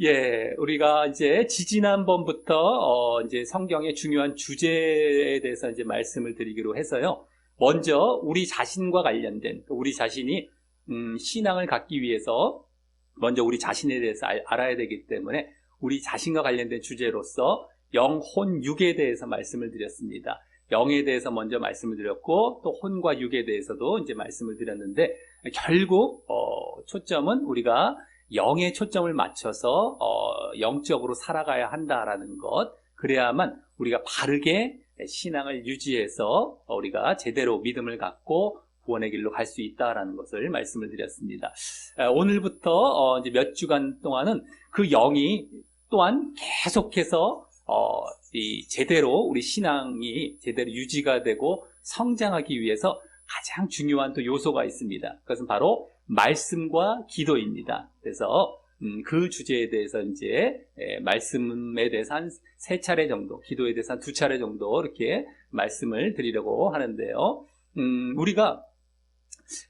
예, 우리가 이제 지지난번부터 어 이제 성경의 중요한 주제에 대해서 이제 말씀을 드리기로 해서요. 먼저 우리 자신과 관련된 우리 자신이 음, 신앙을 갖기 위해서 먼저 우리 자신에 대해서 알, 알아야 되기 때문에 우리 자신과 관련된 주제로서 영 혼 육에 대해서 말씀을 드렸습니다. 영에 대해서 먼저 말씀을 드렸고 또 혼과 육에 대해서도 이제 말씀을 드렸는데 결국 어, 초점은 우리가 영에 초점을 맞춰서 어, 영적으로 살아가야 한다라는 것 그래야만 우리가 바르게 신앙을 유지해서 우리가 제대로 믿음을 갖고 구원의 길로 갈 수 있다라는 것을 말씀을 드렸습니다. 오늘부터 어, 이제 몇 주간 동안은 그 영이 또한 계속해서 어, 제대로 우리 신앙이 제대로 유지가 되고 성장하기 위해서 가장 중요한 또 요소가 있습니다. 그것은 바로 말씀과 기도입니다. 그래서 음, 그 주제에 대해서 이제 에, 말씀에 대해서 한 세 차례 정도, 기도에 대해서 한 두 차례 정도 이렇게 말씀을 드리려고 하는데요. 음, 우리가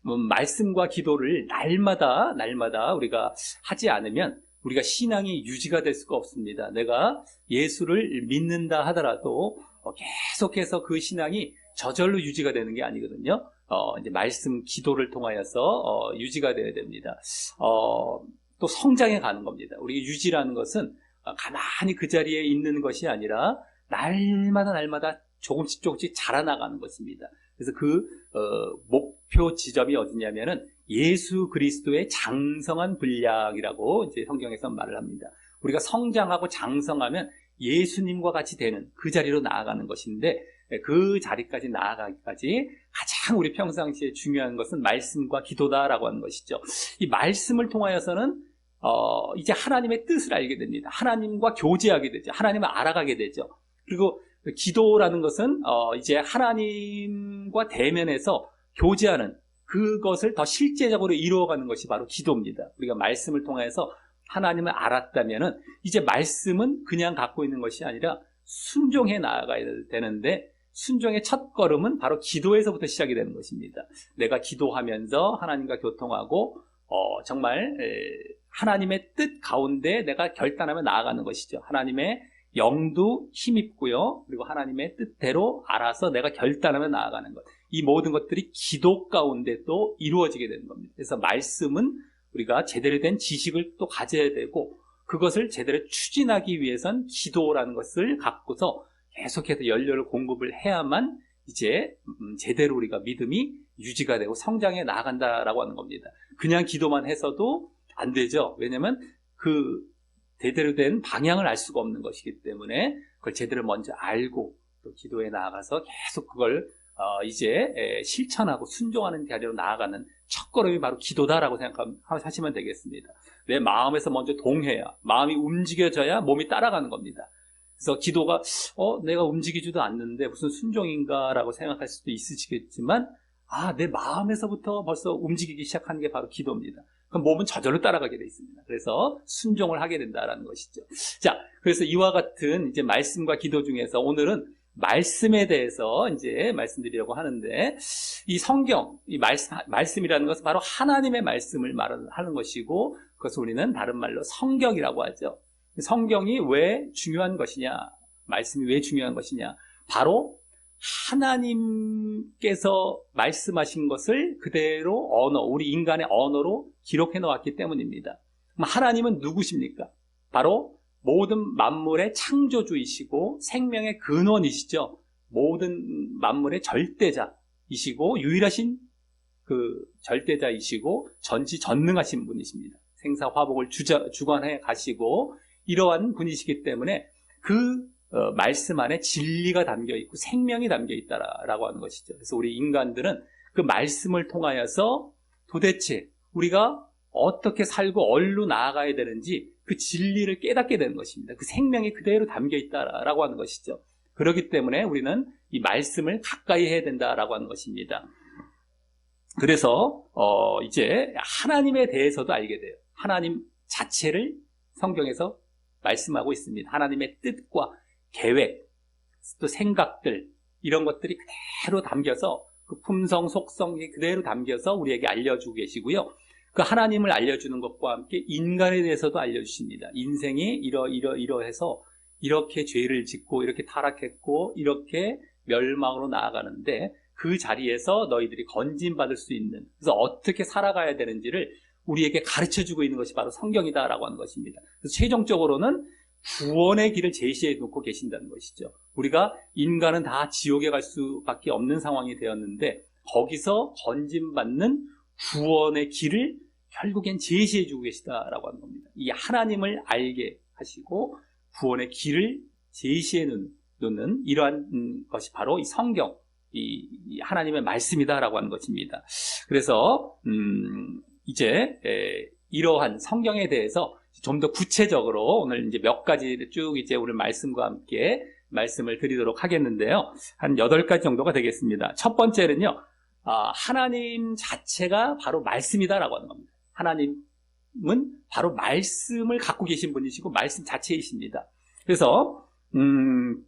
음, 말씀과 기도를 날마다 날마다 우리가 하지 않으면 우리가 신앙이 유지가 될 수가 없습니다. 내가 예수를 믿는다 하더라도 어, 계속해서 그 신앙이 저절로 유지가 되는 게 아니거든요. 어, 이제 말씀 기도를 통하여서 어, 유지가 되어야 됩니다. 어, 또 성장해 가는 겁니다. 우리 유지라는 것은 가만히 그 자리에 있는 것이 아니라 날마다 날마다 조금씩 조금씩 자라나가는 것입니다. 그래서 그 어, 목표 지점이 어디냐면은 예수 그리스도의 장성한 분량이라고 이제 성경에서 말을 합니다. 우리가 성장하고 장성하면 예수님과 같이 되는 그 자리로 나아가는 것인데 그 자리까지 나아가기까지 가장 우리 평상시에 중요한 것은 말씀과 기도다라고 하는 것이죠. 이 말씀을 통하여서는 어, 이제 하나님의 뜻을 알게 됩니다. 하나님과 교제하게 되죠. 하나님을 알아가게 되죠. 그리고 기도라는 것은 어, 이제 하나님과 대면해서 교제하는 그것을 더 실제적으로 이루어가는 것이 바로 기도입니다. 우리가 말씀을 통해서 하나님을 알았다면은 이제 말씀은 그냥 갖고 있는 것이 아니라 순종해 나아가야 되는데 순종의 첫 걸음은 바로 기도에서부터 시작이 되는 것입니다. 내가 기도하면서 하나님과 교통하고 어, 정말 에, 하나님의 뜻 가운데 내가 결단하며 나아가는 것이죠. 하나님의 영도 힘입고요. 그리고 하나님의 뜻대로 알아서 내가 결단하며 나아가는 것. 이 모든 것들이 기도 가운데 또 이루어지게 되는 겁니다. 그래서 말씀은 우리가 제대로 된 지식을 또 가져야 되고 그것을 제대로 추진하기 위해선 기도라는 것을 갖고서 계속해서 연료를 공급을 해야만 이제 음, 제대로 우리가 믿음이 유지가 되고 성장해 나간다라고 하는 겁니다. 그냥 기도만 해서도 안 되죠. 왜냐하면 그 제대로 된 방향을 알 수가 없는 것이기 때문에 그걸 제대로 먼저 알고 또 기도에 나아가서 계속 그걸 어, 이제 실천하고 순종하는 자리로 나아가는 첫 걸음이 바로 기도다라고 생각하시면 되겠습니다. 내 마음에서 먼저 동해야 마음이 움직여져야 몸이 따라가는 겁니다. 그래서 기도가 어 내가 움직이지도 않는데 무슨 순종인가라고 생각할 수도 있으시겠지만 아 내 마음에서부터 벌써 움직이기 시작하는 게 바로 기도입니다. 그럼 몸은 저절로 따라가게 돼 있습니다. 그래서 순종을 하게 된다라는 것이죠. 자, 그래서 이와 같은 이제 말씀과 기도 중에서 오늘은 말씀에 대해서 이제 말씀드리려고 하는데 이 성경, 이 말씀, 말씀이라는 것은 바로 하나님의 말씀을 말하는 것이고 그것을 우리는 다른 말로 성경이라고 하죠. 성경이 왜 중요한 것이냐? 말씀이 왜 중요한 것이냐? 바로 하나님께서 말씀하신 것을 그대로 언어, 우리 인간의 언어로 기록해 놓았기 때문입니다. 하나님은 누구십니까? 바로 모든 만물의 창조주이시고 생명의 근원이시죠. 모든 만물의 절대자이시고 유일하신 그 절대자이시고 전지 전능하신 분이십니다. 생사 화복을 주자, 주관해 가시고 이러한 분이시기 때문에 그 어, 말씀 안에 진리가 담겨 있고 생명이 담겨 있다라고 하는 것이죠. 그래서 우리 인간들은 그 말씀을 통하여서 도대체 우리가 어떻게 살고 얼로 나아가야 되는지 그 진리를 깨닫게 되는 것입니다. 그 생명이 그대로 담겨 있다라고 하는 것이죠. 그렇기 때문에 우리는 이 말씀을 가까이 해야 된다라고 하는 것입니다. 그래서 어 이제 하나님에 대해서도 알게 돼요. 하나님 자체를 성경에서 말씀하고 있습니다. 하나님의 뜻과 계획, 또 생각들 이런 것들이 그대로 담겨서 그 품성, 속성이 그대로 담겨서 우리에게 알려주고 계시고요. 그 하나님을 알려주는 것과 함께 인간에 대해서도 알려주십니다. 인생이 이러 이러 이러해서 이렇게 죄를 짓고 이렇게 타락했고 이렇게 멸망으로 나아가는데 그 자리에서 너희들이 건진받을 수 있는 그래서 어떻게 살아가야 되는지를 우리에게 가르쳐 주고 있는 것이 바로 성경이다라고 하는 것입니다. 그래서 최종적으로는 구원의 길을 제시해 놓고 계신다는 것이죠. 우리가 인간은 다 지옥에 갈 수밖에 없는 상황이 되었는데 거기서 건진받는 구원의 길을 결국엔 제시해 주고 계시다라고 하는 겁니다. 이 하나님을 알게 하시고 구원의 길을 제시해 놓는 이러한 음, 것이 바로 이 성경, 이, 이 하나님의 말씀이다라고 하는 것입니다. 그래서 음, 이제 에, 이러한 성경에 대해서 좀 더 구체적으로 오늘 이제 몇 가지를 쭉 이제 오늘 말씀과 함께 말씀을 드리도록 하겠는데요. 한 여덟 가지 정도가 되겠습니다. 첫 번째는요, 아, 하나님 자체가 바로 말씀이다라고 하는 겁니다. 하나님은 바로 말씀을 갖고 계신 분이시고 말씀 자체이십니다. 그래서 음,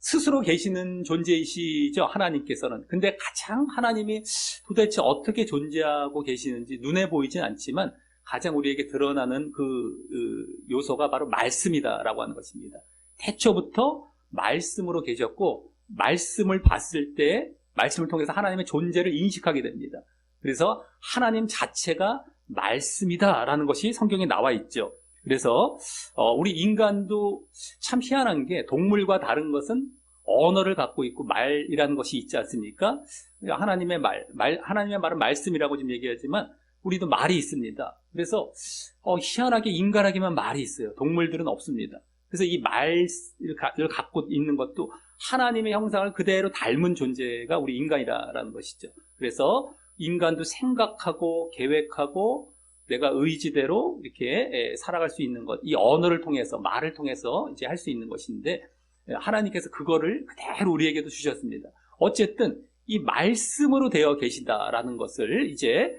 스스로 계시는 존재이시죠 하나님께서는. 근데 가장 하나님이 도대체 어떻게 존재하고 계시는지 눈에 보이진 않지만 가장 우리에게 드러나는 그, 그 요소가 바로 말씀이다라고 하는 것입니다. 태초부터 말씀으로 계셨고 말씀을 봤을 때 말씀을 통해서 하나님의 존재를 인식하게 됩니다. 그래서 하나님 자체가 말씀이다라는 것이 성경에 나와 있죠. 그래서 어, 우리 인간도 참 희한한 게 동물과 다른 것은 언어를 갖고 있고 말이라는 것이 있지 않습니까? 하나님의 말, 말 하나님의 말은 말씀이라고 지금 얘기하지만 우리도 말이 있습니다. 그래서 어, 희한하게 인간에게만 말이 있어요. 동물들은 없습니다. 그래서 이 말을 갖고 있는 것도 하나님의 형상을 그대로 닮은 존재가 우리 인간이라는 것이죠. 그래서 인간도 생각하고 계획하고 내가 의지대로 이렇게 살아갈 수 있는 것, 이 언어를 통해서 말을 통해서 이제 할 수 있는 것인데 하나님께서 그거를 그대로 우리에게도 주셨습니다. 어쨌든 이 말씀으로 되어 계시다라는 것을 이제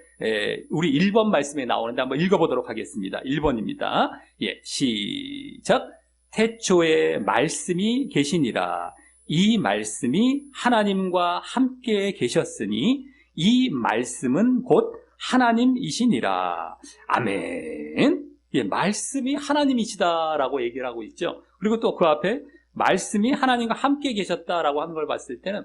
우리 1번 말씀에 나오는데 한번 읽어보도록 하겠습니다. 1번입니다. 예, 시작. 태초에 말씀이 계시니라. 이 말씀이 하나님과 함께 계셨으니 이 말씀은 곧 하나님이시니라. 아멘. 예, 말씀이 하나님이시다라고 얘기를 하고 있죠. 그리고 또 그 앞에 말씀이 하나님과 함께 계셨다라고 하는 걸 봤을 때는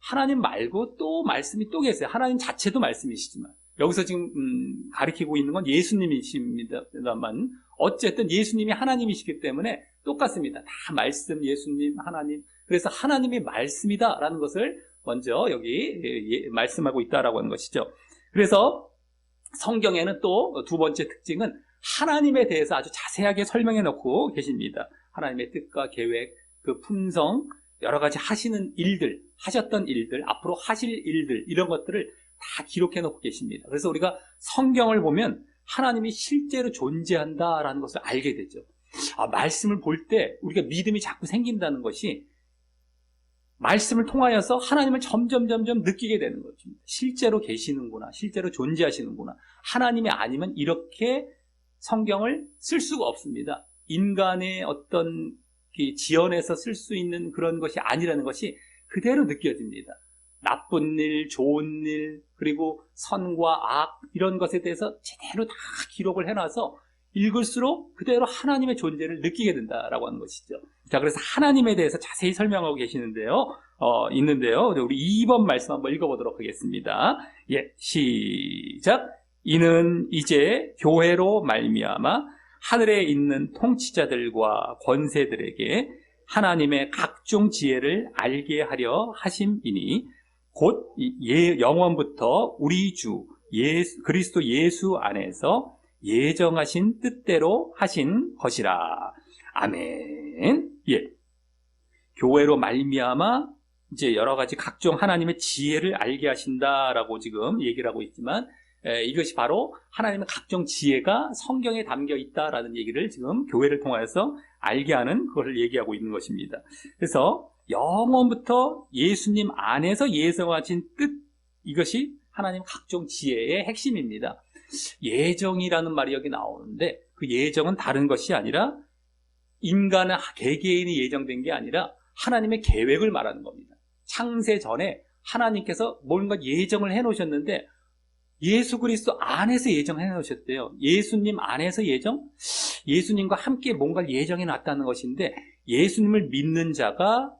하나님 말고 또 말씀이 또 계세요. 하나님 자체도 말씀이시지만 여기서 지금 음, 가리키고 있는 건 예수님이십니다만 어쨌든 예수님이 하나님이시기 때문에 똑같습니다. 다 말씀, 예수님, 하나님. 그래서 하나님이 말씀이다라는 것을 먼저 여기 예, 말씀하고 있다라고 하는 것이죠. 그래서 성경에는 또 두 번째 특징은 하나님에 대해서 아주 자세하게 설명해 놓고 계십니다. 하나님의 뜻과 계획, 그 품성, 여러 가지 하시는 일들, 하셨던 일들, 앞으로 하실 일들, 이런 것들을 다 기록해 놓고 계십니다. 그래서 우리가 성경을 보면 하나님이 실제로 존재한다라는 것을 알게 되죠. 아, 말씀을 볼 때 우리가 믿음이 자꾸 생긴다는 것이 말씀을 통하여서 하나님을 점점 점점 느끼게 되는 것입니다. 실제로 계시는구나, 실제로 존재하시는구나. 하나님이 아니면 이렇게 성경을 쓸 수가 없습니다. 인간의 어떤 지연에서 쓸 수 있는 그런 것이 아니라는 것이 그대로 느껴집니다. 나쁜 일, 좋은 일, 그리고 선과 악, 이런 것에 대해서 제대로 다 기록을 해놔서 읽을수록 그대로 하나님의 존재를 느끼게 된다라고 하는 것이죠. 자, 그래서 하나님에 대해서 자세히 설명하고 계시는데요. 어, 있는데요. 우리 2번 말씀 한번 읽어보도록 하겠습니다. 예, 시작. 이는 이제 교회로 말미암아 하늘에 있는 통치자들과 권세들에게 하나님의 각종 지혜를 알게 하려 하심이니 곧 예, 영원부터 우리 주 예수, 그리스도 예수 안에서 예정하신 뜻대로 하신 것이라. 아멘. 예. 교회로 말미암아 이제 여러 가지 각종 하나님의 지혜를 알게 하신다라고 지금 얘기를 하고 있지만 에, 이것이 바로 하나님의 각종 지혜가 성경에 담겨 있다라는 얘기를 지금 교회를 통해서 알게 하는 그것을 얘기하고 있는 것입니다. 그래서 영원부터 예수님 안에서 예정하신 뜻 이것이 하나님 각종 지혜의 핵심입니다. 예정이라는 말이 여기 나오는데 그 예정은 다른 것이 아니라 인간의 개개인이 예정된 게 아니라 하나님의 계획을 말하는 겁니다. 창세 전에 하나님께서 뭔가 예정을 해 놓으셨는데 예수 그리스도 안에서 예정해 놓으셨대요. 예수님 안에서 예정? 예수님과 함께 뭔가를 예정해 놨다는 것인데 예수님을 믿는 자가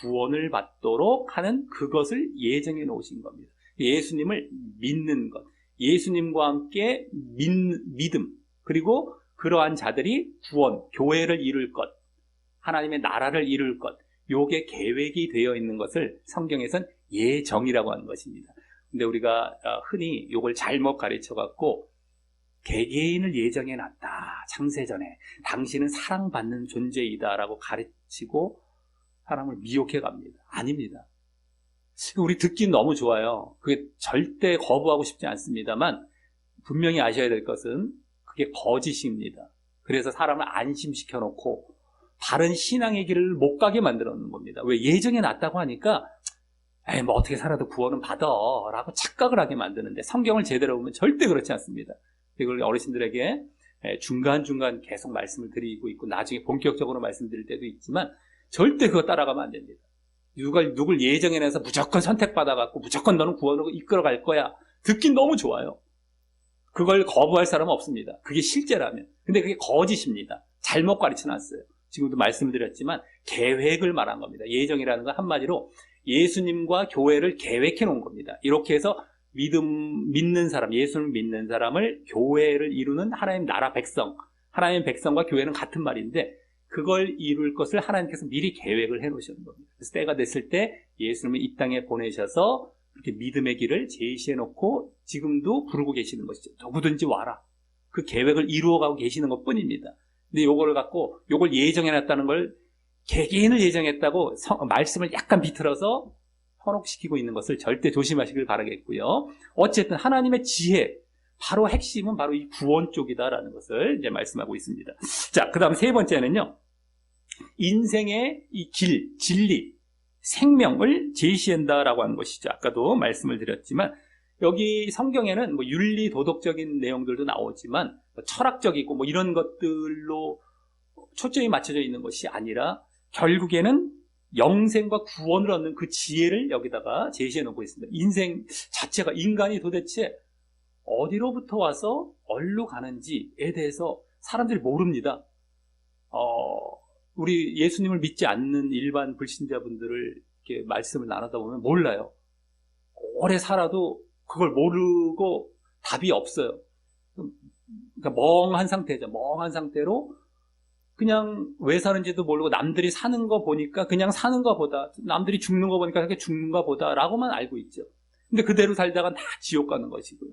구원을 받도록 하는 그것을 예정해 놓으신 겁니다. 예수님을 믿는 것, 예수님과 함께 믿, 믿음, 그리고 그러한 자들이 구원, 교회를 이룰 것, 하나님의 나라를 이룰 것, 요게 계획이 되어 있는 것을 성경에선 예정이라고 하는 것입니다. 근데 우리가 어, 흔히 요걸 잘못 가르쳐 갖고 개개인을 예정해 놨다. 창세전에 당신은 사랑받는 존재이다라고 가르치고 사람을 미혹해 갑니다. 아닙니다. 우리 듣긴 너무 좋아요. 그게 절대 거부하고 싶지 않습니다만 분명히 아셔야 될 것은 그게 거짓입니다. 그래서 사람을 안심시켜 놓고 바른 신앙의 길을 못 가게 만들어 놓는 겁니다. 왜 예정해 놨다고 하니까 에이, 뭐 어떻게 살아도 구원은 받아 라고 착각을 하게 만드는데 성경을 제대로 보면 절대 그렇지 않습니다. 이걸 어르신들에게 에, 중간중간 계속 말씀을 드리고 있고 나중에 본격적으로 말씀드릴 때도 있지만 절대 그거 따라가면 안 됩니다. 누굴, 누굴 예정해내서 무조건 선택받아갖고 무조건 너는 구원으로 이끌어갈 거야. 듣긴 너무 좋아요. 그걸 거부할 사람은 없습니다. 그게 실제라면. 근데 그게 거짓입니다. 잘못 가르쳐 놨어요. 지금도 말씀드렸지만 계획을 말한 겁니다. 예정이라는 건 한마디로 예수님과 교회를 계획해 놓은 겁니다. 이렇게 해서 믿음, 믿는 사람, 예수를 믿는 사람을 교회를 이루는 하나님 나라 백성, 하나님 백성과 교회는 같은 말인데 그걸 이룰 것을 하나님께서 미리 계획을 해 놓으셨는 겁니다. 그래서 때가 됐을 때 예수님을 이 땅에 보내셔서 그렇게 믿음의 길을 제시해 놓고 지금도 부르고 계시는 것이죠. 누구든지 와라. 그 계획을 이루어가고 계시는 것 뿐입니다. 근데 요거를 갖고 요걸 예정해 놨다는 걸 개개인을 예정했다고 성- 말씀을 약간 비틀어서 현혹시키고 있는 것을 절대 조심하시길 바라겠고요. 어쨌든 하나님의 지혜, 바로 핵심은 바로 이 구원 쪽이다라는 것을 이제 말씀하고 있습니다. 자, 그 다음 세 번째는요. 인생의 이 길, 진리, 생명을 제시한다라고 하는 것이죠. 아까도 말씀을 드렸지만 여기 성경에는 뭐 윤리 도덕적인 내용들도 나오지만 뭐 철학적이고 뭐 이런 것들로 초점이 맞춰져 있는 것이 아니라 결국에는 영생과 구원을 얻는 그 지혜를 여기다가 제시해 놓고 있습니다. 인생 자체가 인간이 도대체 어디로부터 와서 어디로 가는지에 대해서 사람들이 모릅니다. 어, 우리 예수님을 믿지 않는 일반 불신자분들을 이렇게 말씀을 나누다 보면 몰라요. 오래 살아도 그걸 모르고 답이 없어요. 그러니까 멍한 상태죠. 멍한 상태로 그냥 왜 사는지도 모르고 남들이 사는 거 보니까 그냥 사는 거 보다 남들이 죽는 거 보니까 그렇게 죽는 거 보다 라고만 알고 있죠. 근데 그대로 살다가 다 지옥 가는 것이고요.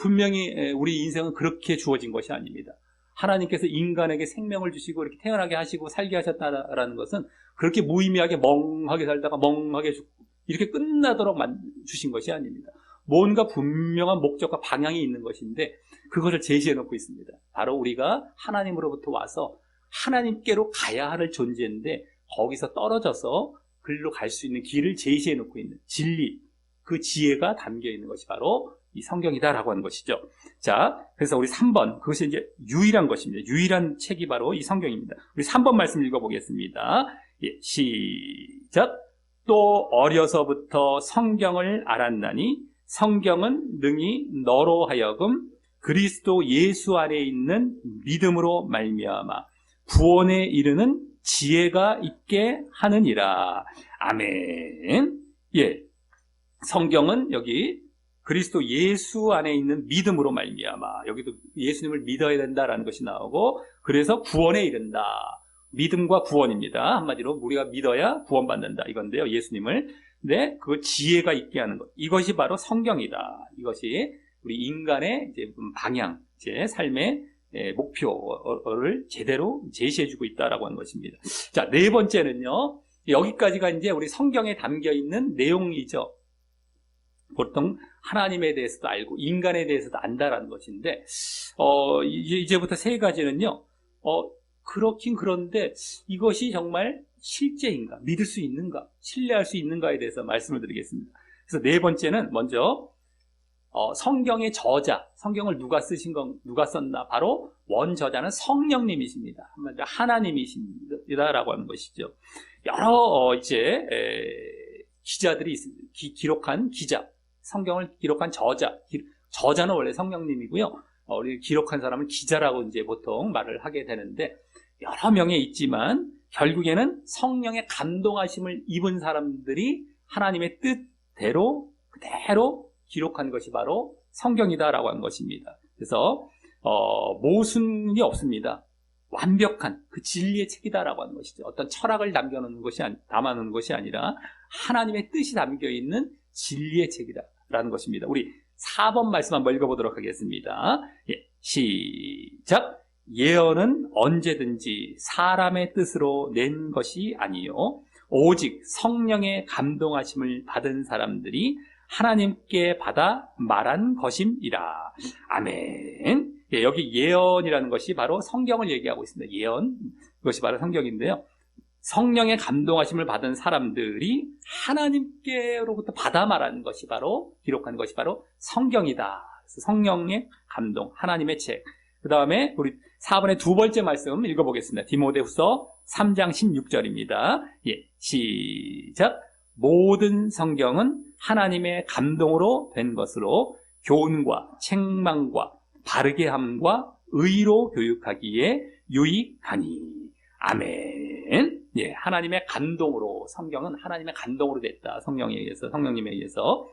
분명히 에, 우리 인생은 그렇게 주어진 것이 아닙니다. 하나님께서 인간에게 생명을 주시고 이렇게 태어나게 하시고 살게 하셨다라는 것은 그렇게 무의미하게 멍하게 살다가 멍하게 죽고 이렇게 끝나도록 만- 주신 것이 아닙니다. 뭔가 분명한 목적과 방향이 있는 것인데 그것을 제시해 놓고 있습니다. 바로 우리가 하나님으로부터 와서 하나님께로 가야 할 존재인데 거기서 떨어져서 글로 갈 수 있는 길을 제시해 놓고 있는 진리, 그 지혜가 담겨 있는 것이 바로 이 성경이다라고 하는 것이죠. 자, 그래서 우리 3번, 그것이 이제 유일한 것입니다. 유일한 책이 바로 이 성경입니다. 우리 3번 말씀 읽어보겠습니다. 예, 시작. 또 어려서부터 성경을 알았나니 성경은 능히 너로 하여금 그리스도 예수 안에 있는 믿음으로 말미암아 구원에 이르는 지혜가 있게 하느니라. 아멘. 예. 성경은 여기 그리스도 예수 안에 있는 믿음으로 말미암아 여기도 예수님을 믿어야 된다라는 것이 나오고 그래서 구원에 이른다. 믿음과 구원입니다. 한마디로 우리가 믿어야 구원받는다 이건데요. 예수님을 네, 그 지혜가 있게 하는 것. 이것이 바로 성경이다. 이것이 우리 인간의 이제 방향, 제 삶의 예, 목표를 제대로 제시해주고 있다라고 하는 것입니다. 자, 네 번째는요. 여기까지가 이제 우리 성경에 담겨 있는 내용이죠. 보통 하나님에 대해서도 알고 인간에 대해서도 안다라는 것인데 어, 이제- 이제부터 세 가지는요. 어, 그렇긴 그런데 이것이 정말 실제인가, 믿을 수 있는가, 신뢰할 수 있는가에 대해서 말씀을 드리겠습니다. 그래서 네 번째는 먼저 어, 성경의 저자, 성경을 누가 쓰신 건 누가 썼나? 바로 원 저자는 성령님이십니다. 한마디로 하나님이십니다라고 하는 것이죠. 여러 어, 이제 에, 기자들이 있습니다. 기, 록한 기자, 성경을 기록한 저자, 기- 저자는 원래 성령님이고요. 어, 우리 기록한 사람은 기자라고 이제 보통 말을 하게 되는데 여러 명에 있지만 결국에는 성령의 감동하심을 입은 사람들이 하나님의 뜻대로 그대로 기록한 것이 바로 성경이다라고 한 것입니다. 그래서 어, 모순이 없습니다. 완벽한 그 진리의 책이다라고 하는 것이죠. 어떤 철학을 남겨놓는 것이 아니, 담아놓는 것이 아니라 하나님의 뜻이 담겨 있는 진리의 책이다 라는 것입니다. 우리 4번 말씀 한번 읽어보도록 하겠습니다. 예, 시작. 예언은 언제든지 사람의 뜻으로 낸 것이 아니요. 오직 성령의 감동하심을 받은 사람들이 하나님께 받아 말한 것임이라. 아멘. 예, 여기 예언이라는 것이 바로 성경을 얘기하고 있습니다. 예언. 그것이 바로 성경인데요. 성령의 감동하심을 받은 사람들이 하나님께로부터 받아 말하는 것이 바로 기록한 것이 바로 성경이다. 성령의 감동, 하나님의 책. 그 다음에 우리 4번의 두 번째 말씀 읽어보겠습니다. 디모데후서 3장 16절입니다. 예, 시작. 모든 성경은 하나님의 감동으로 된 것으로 교훈과 책망과 바르게 함과 의로 교육하기에 유익하니. 아멘. 예, 하나님의 감동으로 성경은 하나님의 감동으로 됐다. 성령에 의해서 성령님에 의해서.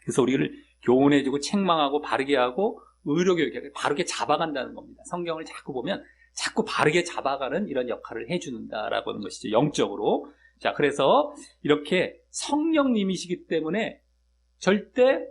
그래서 우리를 교훈해주고 책망하고 바르게 하고 의로 교육하게 바르게 잡아간다는 겁니다. 성경을 자꾸 보면 자꾸 바르게 잡아가는 이런 역할을 해주는다라고 하는 것이죠. 영적으로. 자, 그래서 이렇게 성령님이시기 때문에 절대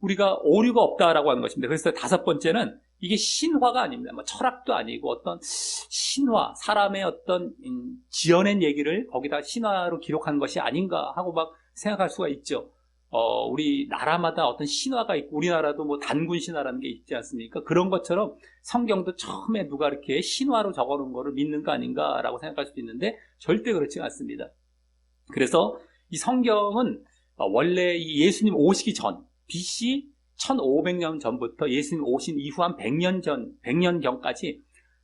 우리가 오류가 없다라고 하는 것입니다. 그래서 다섯 번째는 이게 신화가 아닙니다. 뭐 철학도 아니고 어떤 신화, 사람의 어떤 음, 지어낸 얘기를 거기다 신화로 기록한 것이 아닌가 하고 막 생각할 수가 있죠. 어, 우리 나라마다 어떤 신화가 있고 우리나라도 뭐 단군 신화라는 게 있지 않습니까? 그런 것처럼 성경도 처음에 누가 이렇게 신화로 적어놓은 거를 믿는 거 아닌가라고 생각할 수도 있는데 절대 그렇지 않습니다. 그래서 이 성경은 어, 원래 이 예수님 오시기 전 BC 1500년 전부터 예수님 오신 이후 한 100년 전, 100년 전까지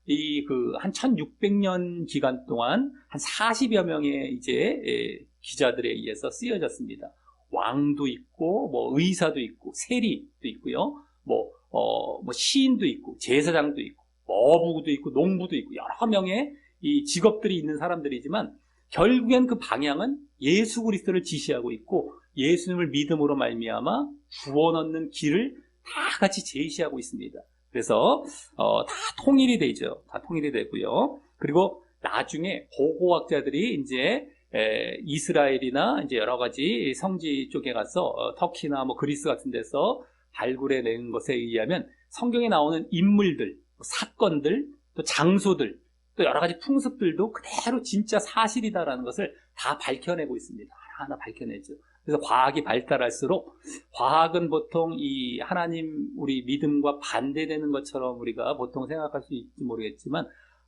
이 그 한 1600년 기간 동안 한 40여 명의 이제 예, 기자들에 의해서 쓰여졌습니다. 왕도 있고 뭐 의사도 있고 세리도 있고요. 뭐 어, 뭐 시인도 있고 제사장도 있고 어부도 있고 농부도 있고 여러 명의 이 직업들이 있는 사람들이지만 결국엔 그 방향은 예수 그리스도를 지시하고 있고 예수님을 믿음으로 말미암아 구원 얻는 길을 다 같이 제시하고 있습니다. 그래서 어, 다 통일이 되죠. 다 통일이 되고요. 그리고 나중에 고고학자들이 이제 에, 이스라엘이나 이제 여러 가지 성지 쪽에 가서 어, 터키나 뭐 그리스 같은 데서 발굴해낸 것에 의하면 성경에 나오는 인물들, 사건들, 또 장소들, 또 여러 가지 풍습들도 그대로 진짜 사실이다라는 것을 다 밝혀내고 있습니다. 하나하나 밝혀내죠. 그래서 과학이 발달할수록 과학은 보통 이 하나님 우리 믿음과 반대되는 것처럼 우리가 보통 생각할 수 있지 모르겠지만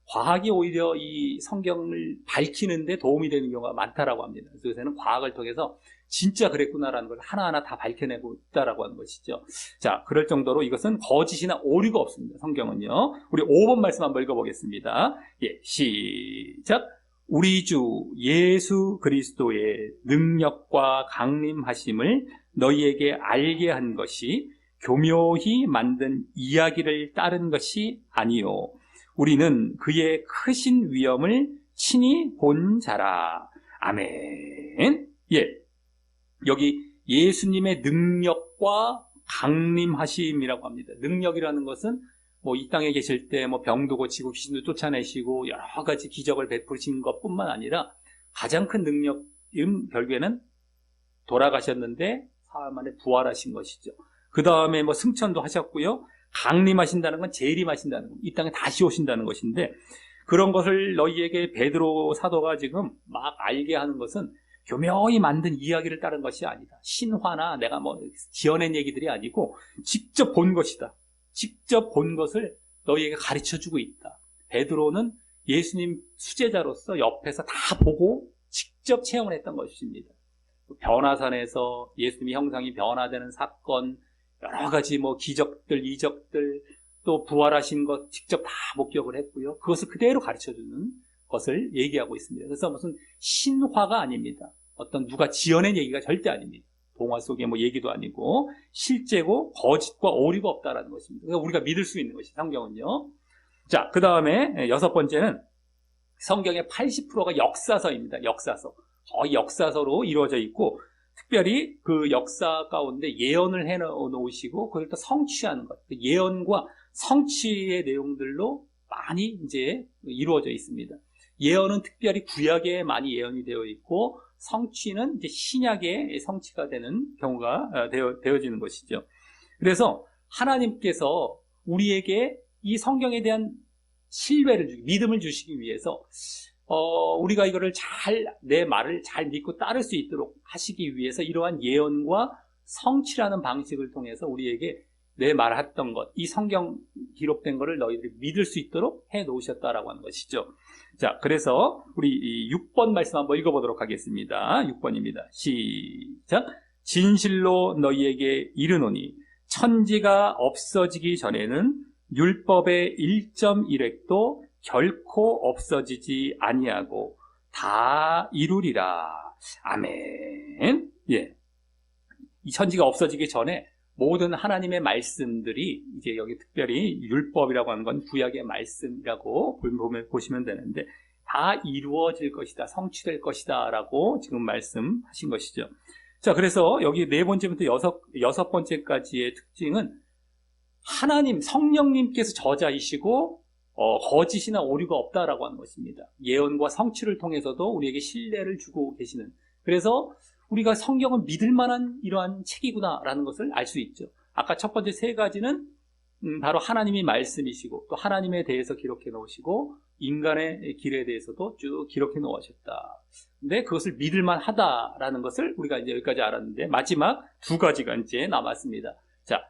과학이 오히려 이 성경을 밝히는데 도움이 되는 경우가 많다라고 합니다. 그래서 요새는 과학을 통해서 진짜 그랬구나라는 걸 하나하나 다 밝혀내고 있다라고 하는 것이죠. 자, 그럴 정도로 이것은 거짓이나 오류가 없습니다. 성경은요. 우리 5번 말씀 한번 읽어보겠습니다. 예, 시작. 우리 주 예수 그리스도의 능력과 강림하심을 너희에게 알게 한 것이 교묘히 만든 이야기를 따른 것이 아니요. 우리는 그의 크신 위엄을 친히 본 자라. 아멘. 예. 여기 예수님의 능력과 강림하심이라고 합니다. 능력이라는 것은 뭐 이 땅에 계실 때 뭐 병도 고치고 귀신도 쫓아내시고 여러 가지 기적을 베푸신 것뿐만 아니라 가장 큰 능력은 결국에는 돌아가셨는데 사흘 만에 부활하신 것이죠. 그 다음에 뭐 승천도 하셨고요. 강림하신다는 건 재림하신다는 것, 이 땅에 다시 오신다는 것인데 그런 것을 너희에게 베드로 사도가 지금 막 알게 하는 것은 교묘히 만든 이야기를 따른 것이 아니다. 신화나 내가 뭐 지어낸 얘기들이 아니고 직접 본 것이다. 직접 본 것을 너희에게 가르쳐 주고 있다. 베드로는 예수님 수제자로서 옆에서 다 보고 직접 체험을 했던 것입니다. 변화산에서 예수님의 형상이 변화되는 사건, 여러 가지 뭐 기적들, 이적들, 또 부활하신 것 직접 다 목격을 했고요. 그것을 그대로 가르쳐 주는 것을 얘기하고 있습니다. 그래서 무슨 신화가 아닙니다. 어떤 누가 지어낸 얘기가 절대 아닙니다. 동화 속의 뭐 얘기도 아니고 실제고 거짓과 오류가 없다라는 것입니다. 그러니까 우리가 믿을 수 있는 것이 성경은요. 자, 그 다음에 여섯 번째는 성경의 80%가 역사서입니다. 역사서. 거의 역사서로 이루어져 있고 특별히 그 역사 가운데 예언을 해 놓으시고 그걸 또 성취하는 것. 그 예언과 성취의 내용들로 많이 이제 이루어져 있습니다. 예언은 특별히 구약에 많이 예언이 되어 있고 성취는 이제 신약에 성취가 되는 경우가 어, 되어, 되어지는 것이죠. 그래서 하나님께서 우리에게 이 성경에 대한 신뢰를 주기, 믿음을 주시기 위해서 어, 우리가 이거를 잘, 내 말을 잘 믿고 따를 수 있도록 하시기 위해서 이러한 예언과 성취라는 방식을 통해서 우리에게 내 말했던 것, 이 성경 기록된 것을 너희들이 믿을 수 있도록 해 놓으셨다라고 하는 것이죠. 자, 그래서 우리 6번 말씀 한번 읽어보도록 하겠습니다. 6번입니다. 시작. 진실로 너희에게 이르노니 천지가 없어지기 전에는 율법의 1.1획도 결코 없어지지 아니하고 다 이루리라. 아멘. 예. 이 천지가 없어지기 전에 모든 하나님의 말씀들이 이제 여기 특별히 율법이라고 하는 건 구약의 말씀이라고 보면 보시면 되는데 다 이루어질 것이다, 성취될 것이다라고 지금 말씀하신 것이죠. 자, 그래서 여기 네 번째부터 여섯 여섯 번째까지의 특징은 하나님 성령님께서 저자이시고 어, 거짓이나 오류가 없다라고 하는 것입니다. 예언과 성취를 통해서도 우리에게 신뢰를 주고 계시는. 그래서 우리가 성경은 믿을 만한 이러한 책이구나라는 것을 알 수 있죠. 아까 첫 번째 세 가지는 음, 바로 하나님이 말씀이시고 또 하나님에 대해서 기록해 놓으시고 인간의 길에 대해서도 쭉 기록해 놓으셨다. 근데 그것을 믿을 만하다라는 것을 우리가 이제 여기까지 알았는데 마지막 두 가지가 이제 남았습니다. 자,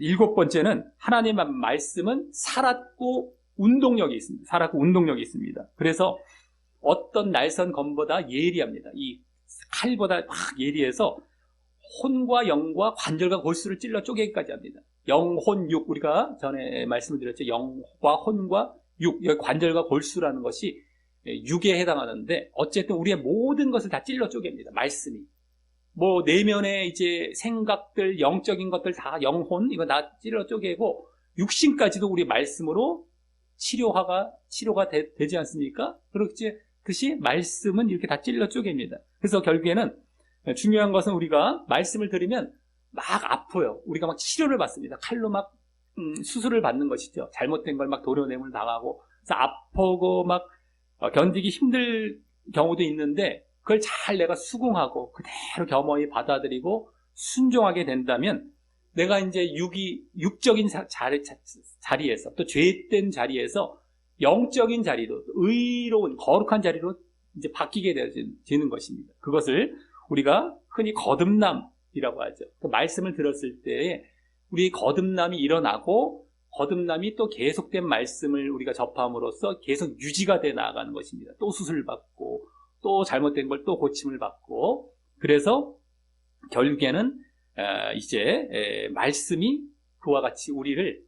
일곱 번째는 하나님의 말씀은 살았고 운동력이 있습니다. 살았고 운동력이 있습니다. 그래서 어떤 날선 검보다 예리합니다. 이 칼보다 막 예리해서 혼과 영과 관절과 골수를 찔러 쪼개기까지 합니다. 영혼 육 우리가 전에 말씀을 드렸죠. 영과 혼과 육 여기 관절과 골수라는 것이 육에 해당하는데 어쨌든 우리의 모든 것을 다 찔러 쪼갭니다. 말씀이 뭐 내면의 이제 생각들 영적인 것들 다 영혼 이거 다 찔러 쪼개고 육신까지도 우리 말씀으로 치료화가 치료가 되, 지 않습니까? 그렇지 듯이 말씀은 이렇게 다 찔러 쪼갭니다. 그래서 결국에는 중요한 것은 우리가 말씀을 들으면 막 아파요. 우리가 막 치료를 받습니다. 칼로 막 음, 수술을 받는 것이죠. 잘못된 걸 막 도려내물 당하고 그래서 아프고 막 어, 견디기 힘들 경우도 있는데 그걸 잘 내가 수긍하고 그대로 겸허히 받아들이고 순종하게 된다면 내가 이제 육이 육적인 자리, 자리 에서 또 죄된 자리에서 영적인 자리로 의로운 거룩한 자리로 이제 바뀌게 되어지는 것입니다. 그것을 우리가 흔히 거듭남이라고 하죠. 그 말씀을 들었을 때 우리 거듭남이 일어나고 거듭남이 또 계속된 말씀을 우리가 접함으로써 계속 유지가 돼 나가는 것입니다. 또 수술 받고 또 잘못된 걸 또 고침을 받고 그래서 결국에는 이제 말씀이 그와 같이 우리를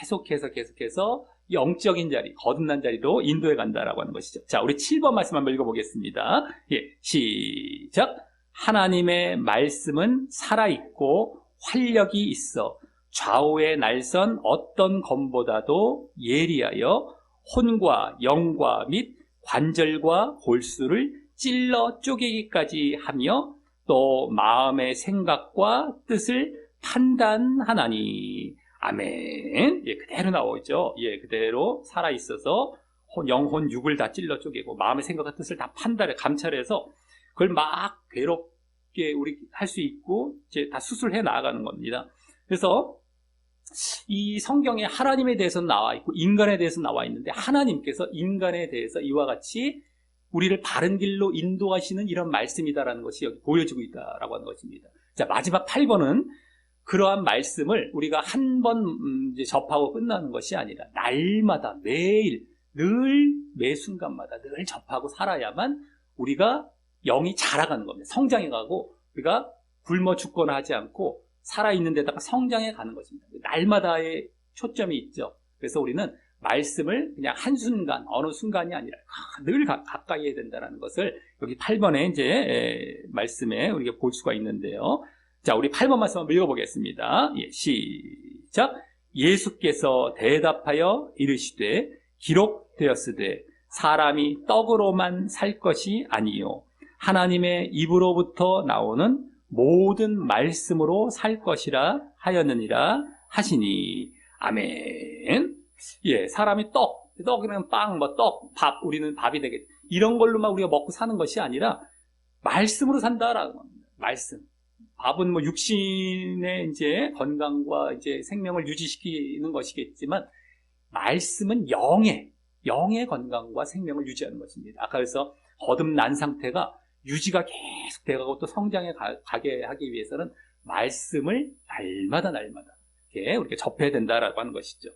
계속해서 계속해서 영적인 자리, 거듭난 자리로 인도해 간다라고 하는 것이죠. 자, 우리 7번 말씀 한번 읽어보겠습니다. 예, 시작. 하나님의 말씀은 살아있고 활력이 있어 좌우의 날선 어떤 검보다도 예리하여 혼과 영과 및 관절과 골수를 찔러 쪼개기까지 하며 또 마음의 생각과 뜻을 판단하나니 아멘. 예, 그대로 나오죠. 예, 그대로 살아 있어서 영혼 육을 다 찔러 쪼개고 마음의 생각과 뜻을 다 판단해 감찰해서 그걸 막 괴롭게 우리 할 수 있고 이제 다 수술해 나가는 겁니다. 그래서 이 성경에 하나님에 대해서 나와 있고 인간에 대해서 나와 있는데 하나님께서 인간에 대해서 이와 같이 우리를 바른 길로 인도하시는 이런 말씀이다라는 것이 여기 보여지고 있다라고 하는 것입니다. 자, 마지막 8번은 그러한 말씀을 우리가 한번 음, 접하고 끝나는 것이 아니라 날마다 매일 늘 매 순간마다 늘 접하고 살아야만 우리가 영이 자라가는 겁니다. 성장해 가고 우리가 굶어 죽거나 하지 않고 살아있는 데다가 성장해 가는 것입니다. 날마다의 초점이 있죠. 그래서 우리는 말씀을 그냥 한순간, 어느 순간이 아니라 늘 가, 까이 해야 된다는 것을 여기 8번에 이제 말씀에 우리가 볼 수가 있는데요. 자, 우리 8번 말씀 한번 읽어보겠습니다. 예, 시작. 예수께서 대답하여 이르시되 기록되었으되 사람이 떡으로만 살 것이 아니요 하나님의 입으로부터 나오는 모든 말씀으로 살 것이라 하였느니라 하시니 아멘. 예, 사람이 떡, 떡이면 빵, 뭐 떡, 밥, 우리는 밥이 되겠. 이런 걸로만 우리가 먹고 사는 것이 아니라 말씀으로 산다라는 겁니다. 말씀. 밥은 뭐 육신의 이제 건강과 이제 생명을 유지시키는 것이겠지만 말씀은 영의 영의 건강과 생명을 유지하는 것입니다. 아까 그래서 거듭난 상태가 유지가 계속 돼가고 또 성장해 가, 게 하기 위해서는 말씀을 날마다 날마다 이렇게 우리가 접해야 된다라고 하는 것이죠.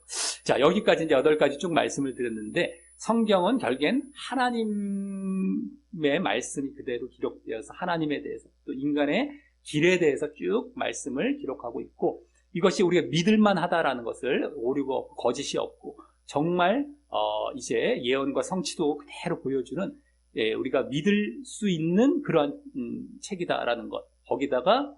자 여기까지 이제 여덟 가지 쭉 말씀을 드렸는데 성경은 결국엔 하나님의 말씀이 그대로 기록되어서 하나님에 대해서 또 인간의 길에 대해서 쭉 말씀을 기록하고 있고 이것이 우리가 믿을만 하다라는 것을 오류고 거짓이 없고 정말 어 이제 예언과 성취도 그대로 보여주는 예, 우리가 믿을 수 있는 그런 음, 책이다라는 것. 거기다가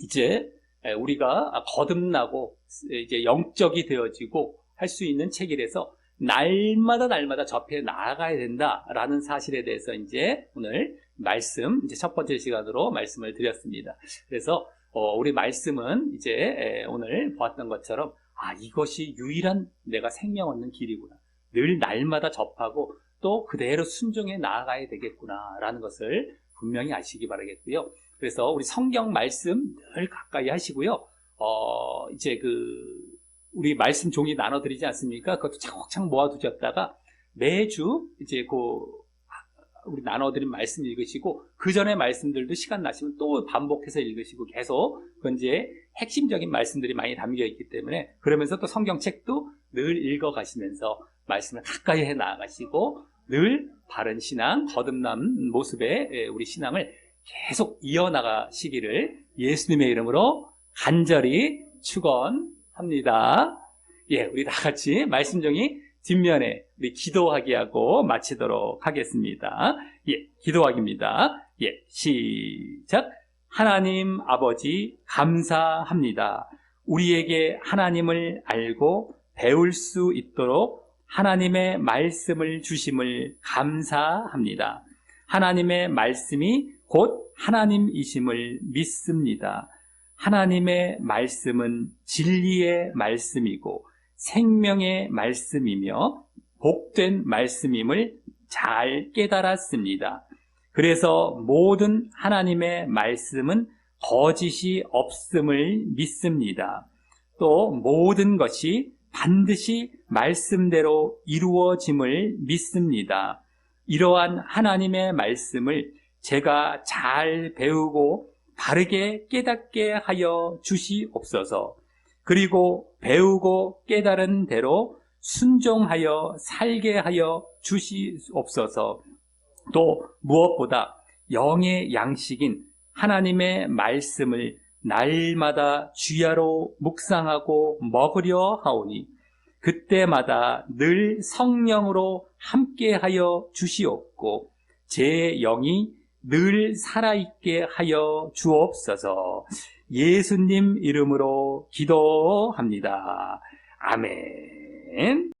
이제 예, 우리가 거듭나고 이제 영적이 되어지고 할 수 있는 책이라서 날마다 날마다 접해 나아가야 된다라는 사실에 대해서 이제 오늘 말씀 이제 첫 번째 시간으로 말씀을 드렸습니다. 그래서 어, 우리 말씀은 이제 오늘 보았던 것처럼 아 이것이 유일한 내가 생명 얻는 길이구나. 늘 날마다 접하고 또 그대로 순종해 나아가야 되겠구나라는 것을 분명히 아시기 바라겠고요. 그래서 우리 성경 말씀 늘 가까이 하시고요. 어 이제 그 우리 말씀 종이 나눠드리지 않습니까? 그것도 차곡차곡 모아두셨다가 매주 이제 그 우리 나눠드린 말씀 읽으시고 그 전에 말씀들도 시간 나시면 또 반복해서 읽으시고 계속 그 이제 핵심적인 말씀들이 많이 담겨 있기 때문에 그러면서 또 성경책도 늘 읽어가시면서 말씀을 가까이 해 나가시고 늘 바른 신앙, 거듭난 모습의 우리 신앙을 계속 이어나가시기를 예수님의 이름으로 간절히 축원합니다. 예, 우리 다 같이 말씀 정이 뒷면에 우리 기도하기 하고 마치도록 하겠습니다. 예, 기도하기입니다. 예, 시작. 하나님 아버지 감사합니다. 우리에게 하나님을 알고 배울 수 있도록 하나님의 말씀을 주심을 감사합니다. 하나님의 말씀이 곧 하나님이심을 믿습니다. 하나님의 말씀은 진리의 말씀이고 생명의 말씀이며 복된 말씀임을 잘 깨달았습니다. 그래서 모든 하나님의 말씀은 거짓이 없음을 믿습니다. 또 모든 것이 반드시 말씀대로 이루어짐을 믿습니다. 이러한 하나님의 말씀을 제가 잘 배우고 바르게 깨닫게 하여 주시옵소서. 그리고 배우고 깨달은 대로 순종하여 살게 하여 주시옵소서. 또 무엇보다 영의 양식인 하나님의 말씀을 날마다 주야로 묵상하고 먹으려 하오니 그때마다 늘 성령으로 함께하여 주시옵고 제 영이 늘 살아있게 하여 주옵소서 예수님 이름으로 기도합니다. 아멘.